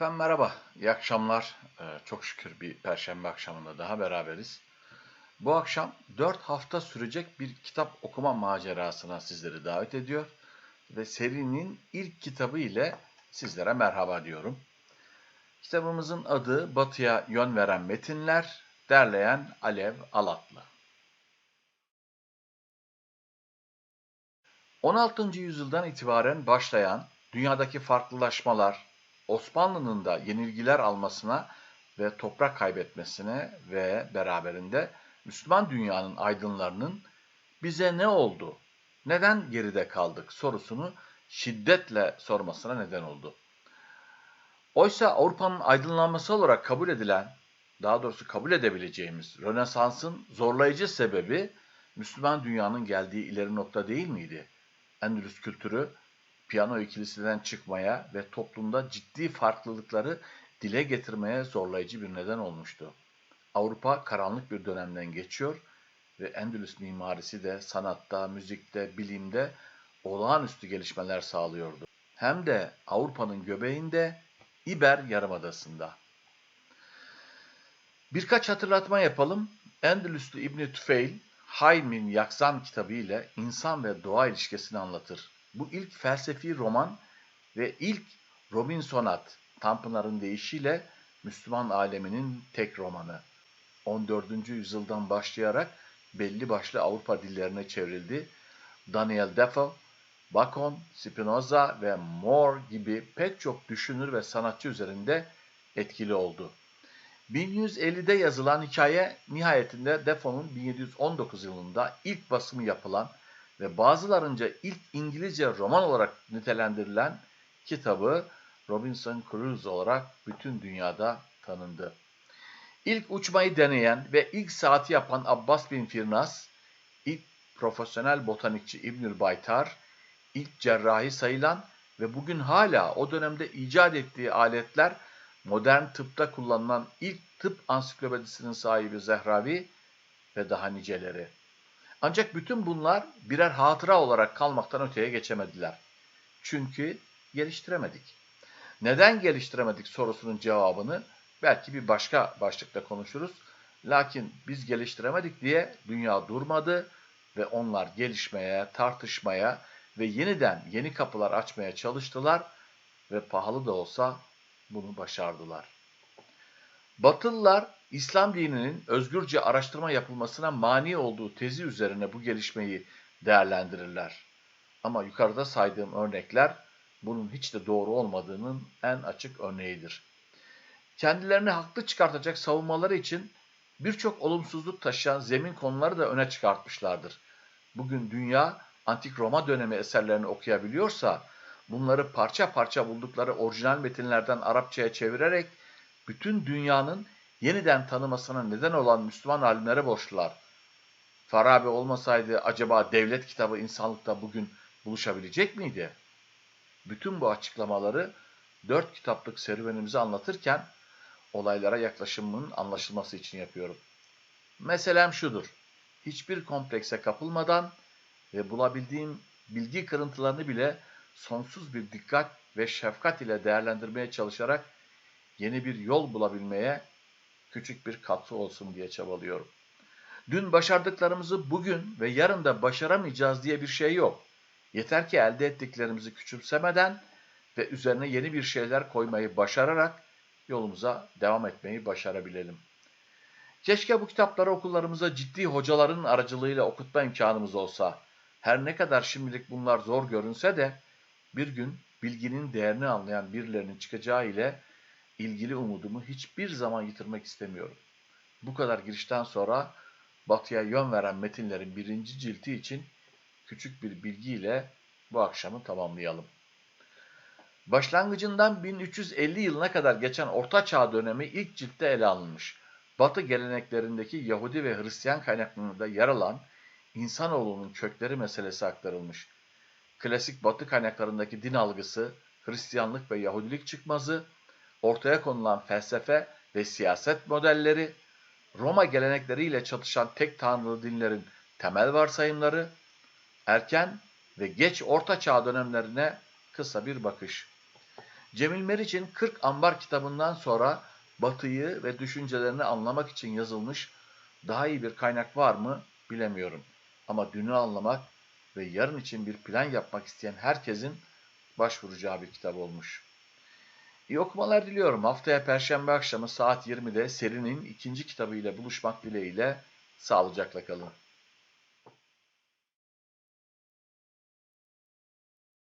Efendim merhaba, iyi akşamlar. Ee, çok şükür bir perşembe akşamında daha beraberiz. Bu akşam 4 hafta sürecek bir kitap okuma macerasına sizleri davet ediyor. Ve serinin ilk kitabı ile sizlere merhaba diyorum. Kitabımızın adı Batıya Yön Veren Metinler, derleyen Alev Alatlı. 16. yüzyıldan itibaren başlayan dünyadaki farklılaşmalar, Osmanlı'nın da yenilgiler almasına ve toprak kaybetmesine ve beraberinde Müslüman dünyanın aydınlarının bize ne oldu, neden geride kaldık sorusunu şiddetle sormasına neden oldu. Oysa Avrupa'nın aydınlanması olarak kabul edilen, daha doğrusu kabul edebileceğimiz Rönesans'ın zorlayıcı sebebi Müslüman dünyanın geldiği ileri nokta değil miydi? Endülüs kültürü piyano ikilisiden çıkmaya ve toplumda ciddi farklılıkları dile getirmeye zorlayıcı bir neden olmuştu. Avrupa karanlık bir dönemden geçiyor ve Endülüs mimarisi de sanatta, müzikte, bilimde olağanüstü gelişmeler sağlıyordu. Hem de Avrupa'nın göbeğinde İber Yarımadası'nda. Birkaç hatırlatma yapalım. Endülüslü İbni Tüfeil, Haymin Yaksan kitabı ile insan ve doğa ilişkisini anlatır. Bu ilk felsefi roman ve ilk Robinsonat, Tanpınar'ın deyişiyle Müslüman aleminin tek romanı. 14. yüzyıldan başlayarak belli başlı Avrupa dillerine çevrildi. Daniel Defoe, Bacon, Spinoza ve More gibi pek çok düşünür ve sanatçı üzerinde etkili oldu. 1150'de yazılan hikaye nihayetinde Defoe'nun 1719 yılında ilk basımı yapılan ve bazılarınca ilk İngilizce roman olarak nitelendirilen kitabı Robinson Crusoe olarak bütün dünyada tanındı. İlk uçmayı deneyen ve ilk saati yapan Abbas bin Firnas, ilk profesyonel botanikçi İbnül Baytar, ilk cerrahi sayılan ve bugün hala o dönemde icat ettiği aletler modern tıpta kullanılan ilk tıp ansiklopedisinin sahibi Zehravi ve daha niceleri. Ancak bütün bunlar birer hatıra olarak kalmaktan öteye geçemediler. Çünkü geliştiremedik. Neden geliştiremedik sorusunun cevabını belki bir başka başlıkta konuşuruz. Lakin biz geliştiremedik diye dünya durmadı ve onlar gelişmeye, tartışmaya ve yeniden yeni kapılar açmaya çalıştılar ve pahalı da olsa bunu başardılar. Batılılar İslam dininin özgürce araştırma yapılmasına mani olduğu tezi üzerine bu gelişmeyi değerlendirirler. Ama yukarıda saydığım örnekler bunun hiç de doğru olmadığının en açık örneğidir. Kendilerini haklı çıkartacak savunmaları için birçok olumsuzluk taşıyan zemin konuları da öne çıkartmışlardır. Bugün dünya antik Roma dönemi eserlerini okuyabiliyorsa bunları parça parça buldukları orijinal metinlerden Arapçaya çevirerek bütün dünyanın yeniden tanımasına neden olan Müslüman alimlere borçlular. Farabi olmasaydı acaba devlet kitabı insanlıkta bugün buluşabilecek miydi? Bütün bu açıklamaları dört kitaplık serüvenimizi anlatırken olaylara yaklaşımının anlaşılması için yapıyorum. Meselem şudur. Hiçbir komplekse kapılmadan ve bulabildiğim bilgi kırıntılarını bile sonsuz bir dikkat ve şefkat ile değerlendirmeye çalışarak yeni bir yol bulabilmeye küçük bir katkı olsun diye çabalıyorum. Dün başardıklarımızı bugün ve yarın da başaramayacağız diye bir şey yok. Yeter ki elde ettiklerimizi küçümsemeden ve üzerine yeni bir şeyler koymayı başararak yolumuza devam etmeyi başarabilelim. Keşke bu kitapları okullarımıza ciddi hocaların aracılığıyla okutma imkanımız olsa. Her ne kadar şimdilik bunlar zor görünse de bir gün bilginin değerini anlayan birilerinin çıkacağı ile ilgili umudumu hiçbir zaman yitirmek istemiyorum. Bu kadar girişten sonra batıya yön veren metinlerin birinci cilti için küçük bir bilgiyle bu akşamı tamamlayalım. Başlangıcından 1350 yılına kadar geçen Orta Çağ dönemi ilk ciltte ele alınmış. Batı geleneklerindeki Yahudi ve Hristiyan kaynaklarında yer alan insanoğlunun kökleri meselesi aktarılmış. Klasik Batı kaynaklarındaki din algısı, Hristiyanlık ve Yahudilik çıkmazı, ortaya konulan felsefe ve siyaset modelleri, Roma gelenekleriyle çatışan tek tanrılı dinlerin temel varsayımları, erken ve geç orta çağ dönemlerine kısa bir bakış. Cemil Meriç'in 40 Ambar kitabından sonra Batı'yı ve düşüncelerini anlamak için yazılmış daha iyi bir kaynak var mı bilemiyorum. Ama dünü anlamak ve yarın için bir plan yapmak isteyen herkesin başvuracağı bir kitap olmuş. İyi okumalar diliyorum. Haftaya Perşembe akşamı saat 20'de serinin ikinci kitabı ile buluşmak dileğiyle sağlıcakla kalın.